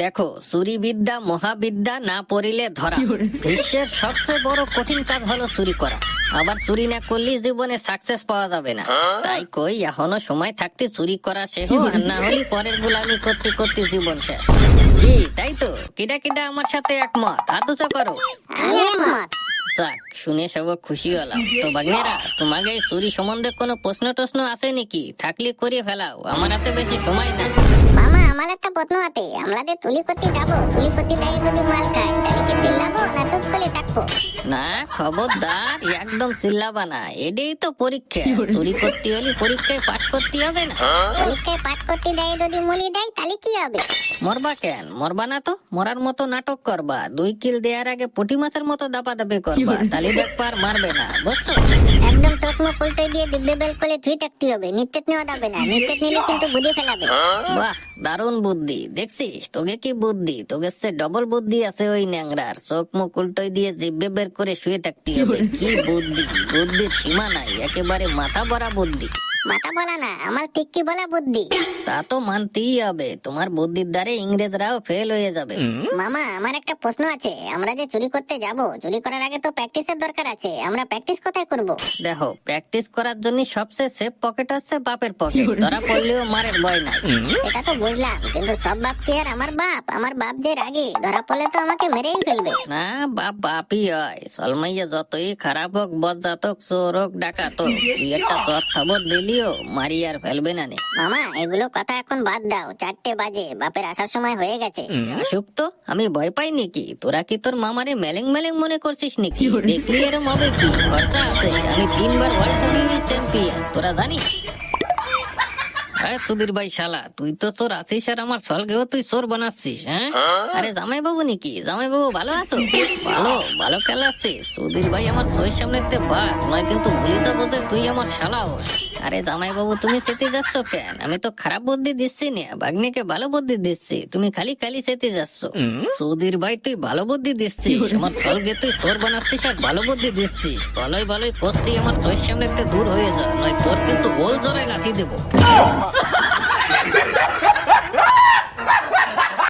দেখো চুরি বিদ্যা মহাবিদ্যা না পড়িলে ধরা। বিশ্বের সবচেয়ে বড় কঠিন কাজ হলো চুরি করা। আবার চুরি না করলে জীবনে সাকসেস পাওয়া যাবে না। তাই কই এখনও সময় থাকতে চুরি করা শেষ আর না হলে পরের গুলামি করতে করতে জীবন শেষ। কি তাই তো? কিডা কিডা আমার সাথে একমত? হাত উঁচু করো যাক শুনে সব খুশি হলাম। তো বাগনেরা তোমাকে চুরি সম্বন্ধে কোনো প্রশ্ন টশ্ন আছে নাকি? থাকলে করে ফেলাও। আমার হাতে বেশি সময় না। আমার একটা প্রশ্ন আছে। আমরা যে যাব। তুলিপতি যাব তুলি করতে যাই যদি মাল খায় তাহলে কি চিল্লাবো না টুপ করে থাকব? না খবরদার একদম চিল্লাবা না। এটাই তো পরীক্ষা। তুলিপতি করতে হলে পরীক্ষায় পাশ করতে হবে না। পরীক্ষায় পাঠ করতে যাই যদি মুলি দেয় তাহলে কি হবে? মরবা কেন? মরবা না তো? মরার মতো নাটক করবা। দুই কিল দেওয়ার আগে পুঁটি মাছের মতো দাপা দাপি করবা তালি দেখবা আর মারবে না বুঝছ? একদম টকমো পল্টে দিয়ে দিব্যে বেল করে ধুই থাকতে হবে। নিত্যেত নেওয়া যাবে না। নিত্যেত নিলে কিন্তু বুঝে ফেলাবে। বাহ দারুণ বুদ্ধি। দেখছিস? তোকে কি বুদ্ধি? তোকে সে ডবল বুদ্ধি আছে ওই ন্যাংরার। চোখ মুখ উল্টোই দিয়ে জিব্বে বের করে শুয়ে থাকতে হবে। কি বুদ্ধি? বুদ্ধির সীমা নাই। একেবারে মাথা ভরা বুদ্ধি। মাথা বলা না আমার টিক্কি বলা বুদ্ধি। তা তো মানতেই হবে তোমার বুদ্ধির দ্বারে ইংরেজরাও ফেল হয়ে যাবে। মামা আমার একটা প্রশ্ন আছে আমরা যে চুরি করতে যাব চুরি করার আগে তো প্র্যাকটিসের দরকার আছে আমরা প্র্যাকটিস কোথায় করব? দেখো প্র্যাকটিস করার জন্য সবচেয়ে সেফ পকেট হচ্ছে বাপের পকেট ধরা পড়লেও মারের ভয় নাই। সেটা তো বুঝলাম কিন্তু সব বাপ কি আর আমার বাপ? আমার বাপ যে রাগী ধরা পড়লে তো আমাকে মেরেই ফেলবে। না বাপ বাপই হয় সলমাইয়া যতই খারাপ হোক বজ্জাতক চোর হোক ডাকাত হোক দুই একটা চর খবর দিলিও মারি আর ফেলবে না নে। মামা এগুলো কথা এখন বাদ দাও। চারটে বাজে বাপের আসার সময় হয়ে গেছে। আসুক তো আমি ভয় পাই নাকি? তোরা কি তোর মামারে মেলেং মেলেং মনে করছিস নাকি? দেখলি এরম হবে কি? খরচা আছে? আমি তিনবার ওয়ার্ল্ড কাপ চ্যাম্পিয়ন তোরা জানিস? আরে সুধীর ভাই শালা তুই তো তোর আছিস আর আমার সলগেও তুই চোর বানাচ্ছিস হ্যাঁ? আরে জামাই বাবু নাকি? জামাই বাবু ভালো আছো? ভালো ভালো খেলাচ্ছিস। সুধীর ভাই আমার চোখের সামনে তে বাঘ নয় কিন্তু ভুলে যাব যে তুই আমার শালা হোস। আরে জামাই বাবু তুমি সেতে যাচ্ছ কেন? আমি তো খারাপ বুদ্ধি দিচ্ছি না বাগ্নিকে ভালো বুদ্ধি দিচ্ছি। তুমি খালি খালি সেতে যাচ্ছ। সৌদির ভাই তুই ভালো বুদ্ধি দিচ্ছিস। আমার সলগে তুই চোর বানাচ্ছিস আর ভালো বুদ্ধি দিচ্ছিস। ভালোই ভালোই করছি আমার চোর সামনে দূর হয়ে যা নয় তোর কিন্তু গোল জোরে লাথি দেবো।